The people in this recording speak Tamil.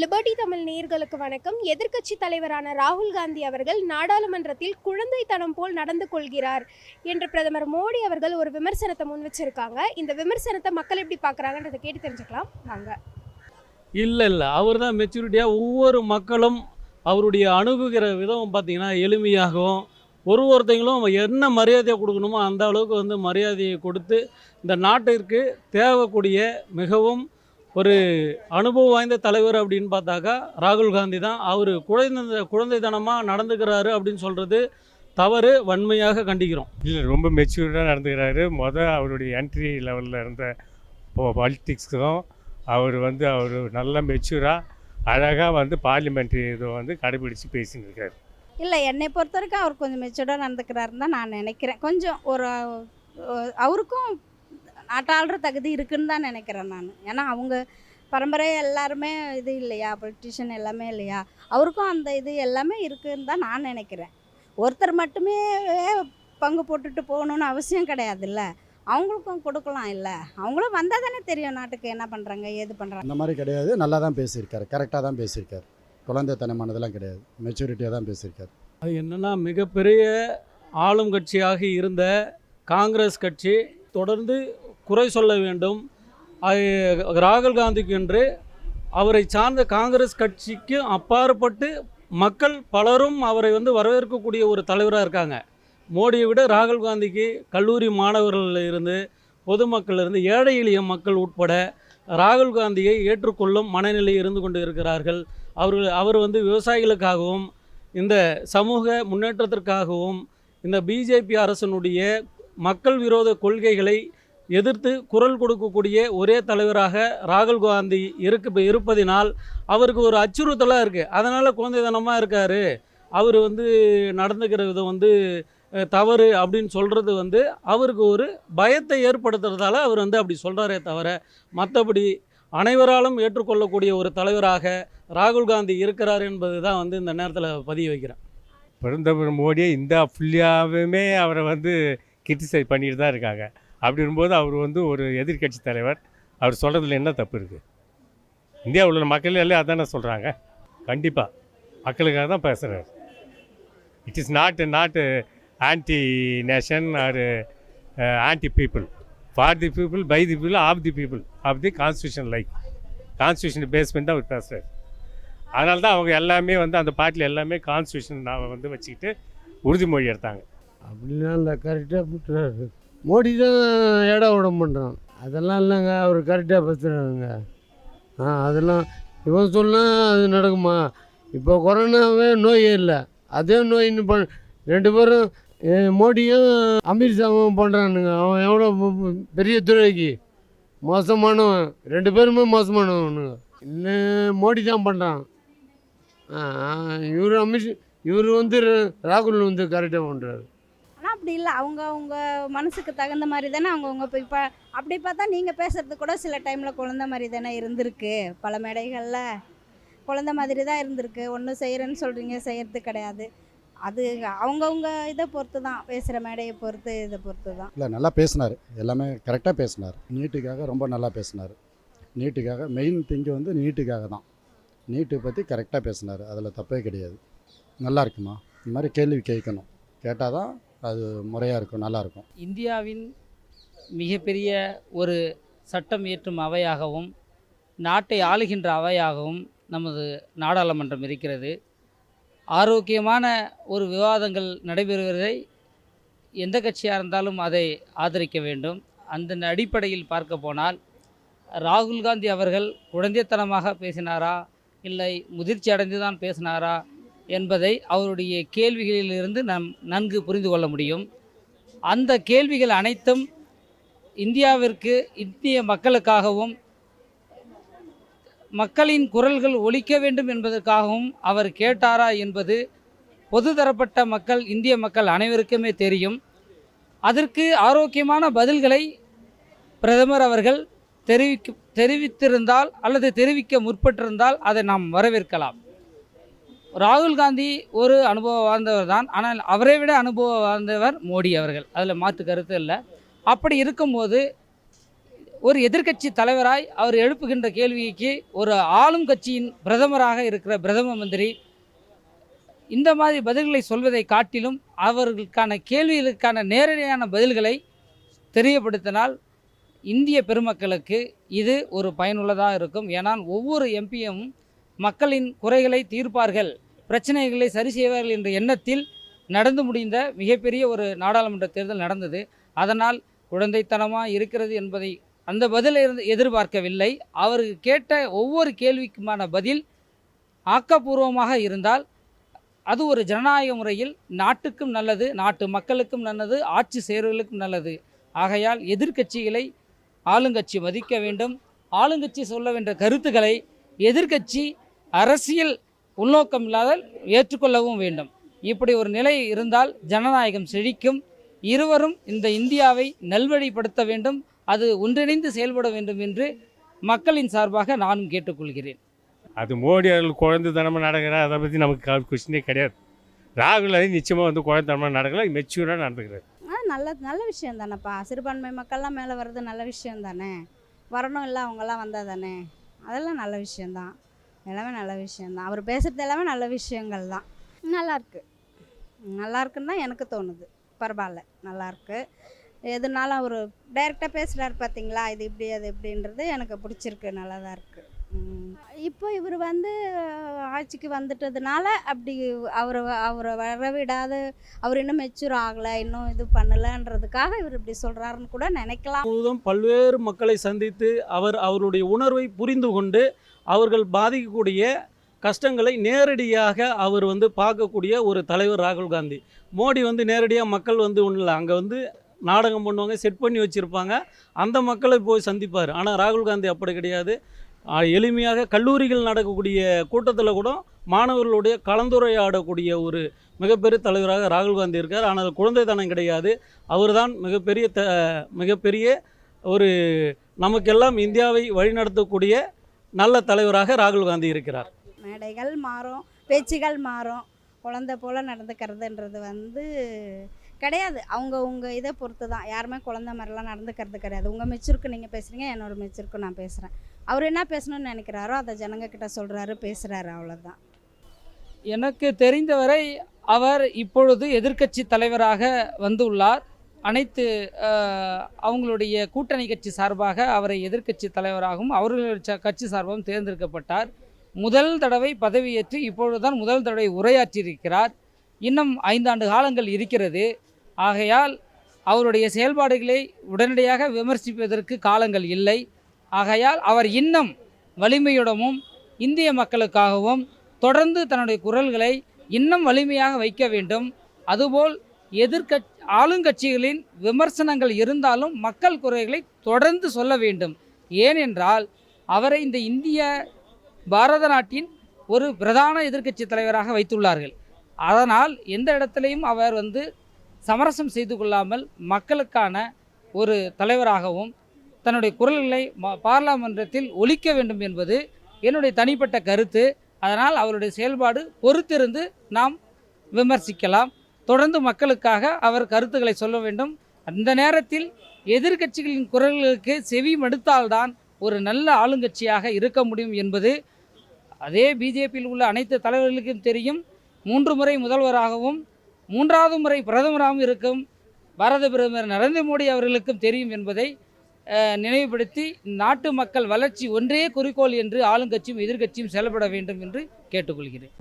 லிபர்டி தமிழ் நேர்களுக்கு வணக்கம். எதிர்க்கட்சி தலைவரான ராகுல் காந்தி அவர்கள் நாடாளுமன்றத்தில் குழந்தைத்தனம் போல் நடந்து கொள்கிறார் என்று பிரதமர் மோடி அவர்கள் ஒரு விமர்சனத்தை முன் வச்சிருக்காங்க. இந்த விமர்சனத்தை மக்கள் எப்படி பார்க்குறாங்கன்றதை கேட்டு தெரிஞ்சுக்கலாம். வாங்க. இல்லை இல்லை. அவர் தான் மெச்சூரிட்டியாக ஒவ்வொரு மக்களும் அவருடைய அணுகுகிற விதம் பார்த்திங்கன்னா எளிமையாகவும் ஒரு ஒருத்தங்களும் என்ன மரியாதையை கொடுக்கணுமோ அந்த அளவுக்கு வந்து மரியாதையை கொடுத்து இந்த நாட்டிற்கு தேவைக்கூடிய மிகவும் ஒரு அனுபவம் வாய்ந்த தலைவர் அப்படின்னு பார்த்தாக்கா ராகுல் காந்தி தான். அவர் குழந்தை குழந்தைத்தனமாக நடந்துக்கிறாரு அப்படின்னு சொல்கிறது தவறு வன்மையாக கண்டிக்கிறோம். இல்லை ரொம்ப மெச்சூர்டாக நடந்துக்கிறாரு. மொதல் அவருடைய என்ட்ரி லெவலில் இருந்த பாலிட்டிக்ஸ்க்கும் அவர் வந்து அவர் நல்ல மெச்சூராக அழகாக வந்து பார்லிமெண்ட்ரி இதை வந்து கடைபிடிச்சு பேசின்னு இருக்காரு. இல்லை என்னை பொறுத்த வரைக்கும் அவர் கொஞ்சம் மெச்சூர்டாக நடந்துக்கிறாருன்னு தான் நான் நினைக்கிறேன். கொஞ்சம் ஒரு அவருக்கும் நாட்டாளுற தகுதி இருக்குன்னு தான் நினைக்கிறேன் நான். ஏன்னா அவங்க பரம்பரை எல்லாருமே இது இல்லையா? பொலிட்டிஷியன் எல்லாமே இல்லையா? அவருக்கும் அந்த இது எல்லாமே இருக்குன்னு தான் நான் நினைக்கிறேன். ஒருத்தர் மட்டுமே பங்கு போட்டுட்டு போகணுன்னு அவசியம் கிடையாதுல்ல. அவங்களுக்கும் கொடுக்கலாம் இல்லை. அவங்களும் வந்தால் தானே தெரியும் நாட்டுக்கு என்ன பண்ணுறாங்க ஏது பண்ணுறாங்க அந்த மாதிரி கிடையாது. நல்லா தான் பேசியிருக்காரு. கரெக்டாக தான் பேசியிருக்காரு. குழந்தைத்தனமானதெல்லாம் கிடையாது. மெச்சூரிட்டியாக தான் பேசியிருக்காரு. அது என்னென்னா மிகப்பெரிய ஆளும் கட்சியாக இருந்த காங்கிரஸ் கட்சி தொடர்ந்து குறை சொல்ல வேண்டும். ராகுல் காந்திக்கு என்று அவரை சார்ந்த காங்கிரஸ் கட்சிக்கு அப்பாற்பட்டு மக்கள் பலரும் அவரை வந்து வரவேற்கக்கூடிய ஒரு தலைவராக இருக்காங்க. மோடியை விட ராகுல் காந்திக்கு கல்லூரி மாணவர்கள் இருந்து பொதுமக்கள் இருந்து ஏழை எளிய மக்கள் உட்பட ராகுல் காந்தியை ஏற்றுக்கொள்ளும் மனநிலை இருந்து கொண்டு இருக்கிறார்கள். அவர்கள் அவர் வந்து விவசாயிகளுக்காகவும் இந்த சமூக முன்னேற்றத்திற்காகவும் இந்த பிஜேபி அரசனுடைய மக்கள் விரோத கொள்கைகளை எதிர்த்து குரல் கொடுக்கக்கூடிய ஒரே தலைவராக ராகுல் காந்தி இருக்கு இருப்பதினால் அவருக்கு ஒரு அச்சுறுத்தலாக இருக்குது அதனால் குழந்தைதனமாக இருக்கார். அவர் வந்து நடந்துக்கிற விதம் வந்து தவறு அப்படின்னு சொல்கிறது வந்து அவருக்கு ஒரு பயத்தை ஏற்படுத்துறதால அவர் வந்து அப்படி சொல்கிறாரே தவிர மற்றபடி அனைவராலும் ஏற்றுக்கொள்ளக்கூடிய ஒரு தலைவராக ராகுல் காந்தி இருக்கிறார் என்பது தான் வந்து இந்த நேரத்தில் பதிய வைக்கிறேன். பிரதமர் மோடியை இந்தியா ஃபுல்லாகவுமே அவரை வந்து கிரிட்டிசைஸ் பண்ணிட்டு தான் இருக்காங்க. அப்படி இருக்கும்போது அவர் வந்து ஒரு எதிர்க்கட்சி தலைவர். அவர் சொல்கிறதுல என்ன தப்பு இருக்குது இந்தியாவில் உள்ள மக்கள் எல்லாம் அதானே சொல்கிறாங்க கண்டிப்பாக மக்களுக்காக தான் பேசுகிறார் it is not not anti nation or anti people for the people by the people of the people of the constitution like constitution base பண்ணி தான் அவர் பேசுகிறார் அதனால தான் அவங்க எல்லாமே வந்து அந்த பார்ட்டியில் எல்லாமே கான்ஸ்டியூஷன் வந்து வச்சுக்கிட்டு உறுதிமொழி எடுத்தாங்க. அப்படின்னா இல்லை. கரெக்டாக மோடி தான் இடம் விட பண்ணுறான் அதெல்லாம் இல்லைங்க அவர் கரெக்டாக பேசுகிறாருங்க ஆ அதெல்லாம் இவன் சொன்னால் அது நடக்குமா? இப்போ கொரோனாவே நோயே இல்லை. அதே நோய் இன்னும் பண் ரெண்டு பேரும் மோடியும் அமித்ஷாவும் பண்ணுறானுங்க அவன் எவ்வளோ பெரிய துறைக்கு மோசமானவன். ரெண்டு பேருமே மோசமானவனுங்க. இன்னும் மோடி தான் பண்ணுறான் இவர் அமித் இவர் வந்து ராகுல் வந்து கரெக்டாக பண்ணுறாரு அப்படி இல்லை. அவங்க அவங்க மனசுக்கு தகுந்த மாதிரி தானே அவங்கவுங்க இப்போ இப்போ அப்படி பார்த்தா நீங்கள் பேசுறது கூட சில டைமில் குழந்த மாதிரி தானே இருந்திருக்கு. பல மேடைகளில் குழந்த மாதிரி தான் இருந்திருக்கு. ஒன்றும் செய்கிறேன்னு சொல்கிறீங்க செய்கிறது கிடையாது. அது அவங்கவுங்க இதை பொறுத்து தான். பேசுகிற மேடையை பொறுத்து இதை பொறுத்து தான். இல்லை நல்லா பேசினார். எல்லாமே கரெக்டாக பேசினார். நீட்டுக்காக ரொம்ப நல்லா பேசினார். நீட்டுக்காக மெயின் திங்கு வந்து நீட்டுக்காக தான். நீட்டு பற்றி கரெக்டாக பேசினார். அதில் தப்பே கிடையாது. நல்லா இருக்குமா? இந்த மாதிரி கேள்வி கேட்கணும். கேட்டால் தான் அது முறையாக இருக்கும் நல்லாயிருக்கும் இந்தியாவின் மிகப்பெரிய ஒரு சட்டம் இயற்றும் அவையாகவும் நாட்டை ஆளுகின்ற அவையாகவும் நமது நாடாளுமன்றம் இருக்கிறது. ஆரோக்கியமான ஒரு விவாதங்கள் நடைபெறுவதை எந்த கட்சியாக இருந்தாலும் அதை ஆதரிக்க வேண்டும். அந்த அடிப்படையில் பார்க்க போனால் ராகுல் காந்தி அவர்கள் குழந்தைத்தனமாக பேசினாரா இல்லை முதிர்ச்சி அடைந்து தான் பேசினாரா என்பதை அவருடைய கேள்விகளிலிருந்து நாம் நன்கு புரிந்து கொள்ள முடியும். அந்த கேள்விகள் அனைத்தும் இந்தியாவிற்கு இந்திய மக்களுக்காகவும் மக்களின் குரல்கள் ஒழிக்க வேண்டும் என்பதற்காகவும் அவர் கேட்டாரா என்பது பொது தரப்பட்ட மக்கள் இந்திய மக்கள் அனைவருக்குமே தெரியும். அதற்கு ஆரோக்கியமான பதில்களை பிரதமர் அவர்கள் தெரிவிக்க தெரிவித்திருந்தால் அல்லது தெரிவிக்க முற்பட்டிருந்தால் அதை நாம் வரவேற்கலாம். ராகுல் காந்தி ஒரு அனுபவம் வாழ்ந்தவர் தான். ஆனால் அவரை விட அனுபவம் வாழ்ந்தவர் மோடி அவர்கள். அதில் மாற்று கருத்து இல்லை. அப்படி இருக்கும்போது ஒரு எதிர்க்கட்சி தலைவராய் அவர் எழுப்புகின்ற கேள்விக்கு ஒரு ஆளும் கட்சியின் பிரதமராக இருக்கிற பிரதம மந்திரி இந்த மாதிரி பதில்களை சொல்வதை காட்டிலும் அவர்களுக்கான கேள்விகளுக்கான நேரடியான பதில்களை தெரியப்படுத்தினால் இந்திய பெருமக்களுக்கு இது ஒரு பயனுள்ளதாக இருக்கும். ஏனால் ஒவ்வொரு எம்பியும் மக்களின் குறைகளை தீர்ப்பார்கள். பிரச்சனைகளை சரி செய்வார்கள் என்ற எண்ணத்தில் நடந்து முடிந்த மிகப்பெரிய ஒரு நாடாளுமன்ற தேர்தல் நடந்தது. அதனால் குழந்தைத்தனமாக இருக்கிறது என்பதை அந்த பதிலை இருந்து எதிர்பார்க்கவில்லை. அவர் கேட்ட ஒவ்வொரு கேள்விக்குமான பதில் ஆக்கப்பூர்வமாக இருந்தால் அது ஒரு ஜனநாயக முறையில் நாட்டுக்கும் நல்லது நாட்டு மக்களுக்கும் நல்லது ஆட்சி செயல்களுக்கும் நல்லது. ஆகையால் எதிர்க்கட்சிகளை ஆளுங்கட்சி மதிக்க வேண்டும். ஆளுங்கட்சி சொல்ல வேண்டிய கருத்துக்களை எதிர்க்கட்சி அரசியல் உள்நோக்கம் இல்லாத ஏற்றுக்கொள்ளவும் வேண்டும். இப்படி ஒரு நிலை இருந்தால் ஜனநாயகம் செழிக்கும். இருவரும் இந்த இந்தியாவை நல்வழிப்படுத்த வேண்டும். அது ஒன்றிணைந்து செயல்பட வேண்டும் என்று மக்களின் சார்பாக நானும் கேட்டுக்கொள்கிறேன். அது மோடி அவர்கள் குழந்தைத்தனமாக நடக்கிறார்? அதை பற்றி நமக்கு கொஸ்டினே கிடையாது. ராகுல் அது நிச்சயமாக வந்து குழந்தைத்தனமாக நடக்கல மெச்சூராக நடந்துக்கிறார். ஆ நல்ல நல்ல விஷயம் தானேப்பா. சிறுபான்மை மக்கள்லாம் மேலே வர்றது நல்ல விஷயம் தானே? வரணும் இல்லை அவங்கெல்லாம் வந்தால் தானே? அதெல்லாம் நல்ல விஷயந்தான் எல்லாமே நல்ல விஷயந்தான் அவர் பேசுகிறது எல்லாமே நல்ல விஷயங்கள் தான் நல்லாயிருக்கு நல்லா இருக்குன்னு தான் எனக்கு தோணுது. பரவாயில்ல நல்லாயிருக்கு எதுனாலும் அவர் டைரெக்டாக பேசுகிறாரு பார்த்தீங்களா இது இப்படி அது இப்படின்றது எனக்கு பிடிச்சிருக்கு நல்லா தான் இருக்குது இப்போ இவர் வந்து ஆட்சிக்கு வந்துட்டதுனால அப்படி அவரை அவரை வரவிடாத அவர் இன்னும் மெச்சூர் ஆகலை இன்னும் இது பண்ணலைன்றதுக்காக இவர் இப்படி சொல்கிறாருன்னு கூட நினைக்கலாம். முழுவதும் பல்வேறு மக்களை சந்தித்து அவர் அவருடைய உணர்வை புரிந்து கொண்டு அவர்கள் பாதிக்கக்கூடிய கஷ்டங்களை நேரடியாக அவர் வந்து பார்க்கக்கூடிய ஒரு தலைவர் ராகுல் காந்தி. மோடி வந்து நேரடியாக மக்கள் வந்து ஒன்றும் இல்லை அங்கே வந்து நாடகம் பண்ணுவாங்க செட் பண்ணி வச்சுருப்பாங்க. அந்த மக்களை போய் சந்திப்பார். ஆனால் ராகுல் காந்தி அப்படி கிடையாது. எளிமையாக கல்லூரிகள் நடக்கக்கூடிய கூட்டத்தில் கூட மாணவர்களுடைய கலந்துரையாடக்கூடிய ஒரு மிகப்பெரிய தலைவராக ராகுல் காந்தி இருக்கார். ஆனால் குழந்தைத்தனம் கிடையாது. அவர் தான் மிகப்பெரிய த மிகப்பெரிய ஒரு நமக்கெல்லாம் இந்தியாவை வழிநடத்தக்கூடிய நல்ல தலைவராக ராகுல் காந்தி இருக்கிறார். மேடைகள் மாறும் பேச்சுகள் மாறும். குழந்தை போல் நடந்துக்கிறதுன்றது வந்து கிடையாது. அவங்க உங்கள் இதை பொறுத்து தான் யாருமே குழந்த மாதிரிலாம் நடந்துக்கிறது கிடையாது. உங்கள் மெச்சூருக்கு நீங்கள் பேசுகிறீங்க என்னோட மெச்சூருக்கு நான் பேசுகிறேன் அவர் என்ன பேசணும்னு நினைக்கிறாரோ அதை ஜனங்க கிட்ட சொல்கிறாரு பேசுகிறாரு அவ்வளோதான் எனக்கு தெரிந்தவரை அவர் இப்பொழுது எதிர்க்கட்சி தலைவராக வந்துள்ளார். அனைத்து அவங்களுடைய கூட்டணி கட்சி சார்பாக அவரை எதிர்க்கட்சி தலைவராகவும் அவர்களுடைய ச- கட்சி சார்பாகவும் தேர்ந்தெடுக்கப்பட்டார். முதல் தடவை பதவியேற்று இப்பொழுதுதான் முதல் தடவை உரையாற்றியிருக்கிறார். இன்னும் ஐந்தாண்டு காலங்கள் இருக்கிறது. ஆகையால் அவருடைய செயல்பாடுகளை உடனடியாக விமர்சிப்பதற்கு காலங்கள் இல்லை. ஆகையால் அவர் இன்னும் வலிமையுடமும் இந்திய மக்களுக்காகவும் தொடர்ந்து தன்னுடைய குரல்களை இன்னும் வலிமையாக வைக்க வேண்டும். அதுபோல் எதிர்கட்சி ஆளுங்கட்சிகளின் விமர்சனங்கள் இருந்தாலும் மக்கள் குறைகளை தொடர்ந்து சொல்ல வேண்டும். ஏனென்றால் அவரை இந்த இந்திய பாரத நாட்டின் ஒரு பிரதான எதிர்க்கட்சி தலைவராக வைத்துள்ளார்கள். அதனால் எந்த இடத்துலையும் அவர் வந்து சமரசம் செய்து கொள்ளாமல் மக்களுக்கான ஒரு தலைவராகவும் தன்னுடைய குரல்களை ம- பாராளுமன்றத்தில் ஒழிக்க வேண்டும் என்பது என்னுடைய தனிப்பட்ட கருத்து. அதனால் அவருடைய செயல்பாடு பொறுத்திருந்து நாம் விமர்சிக்கலாம். தொடர்ந்து மக்களுக்காக அவர் கருத்துக்களை சொல்ல வேண்டும். அந்த நேரத்தில் எதிர்க்கட்சிகளின் குரல்களுக்கு செவி மடுத்தால்தான் ஒரு நல்ல ஆளுங்கட்சியாக இருக்க முடியும் என்பது. அதே பிஜேபியில் உள்ள அனைத்து தலைவர்களுக்கும் தெரியும். மூன்று முறை முதல்வராகவும் மூன்றாவது முறை பிரதமராகவும் இருக்கும். பாரத பிரதமர் நரேந்திர மோடி அவர்களுக்கும் தெரியும் என்பதை நினைவுபடுத்தி நாட்டு மக்கள் வளர்ச்சி ஒன்றே குறிக்கோள் என்று ஆளுங்கட்சியும் எதிர்க்கட்சியும் செயல்பட வேண்டும் என்று கேட்டுக்கொள்கிறேன்.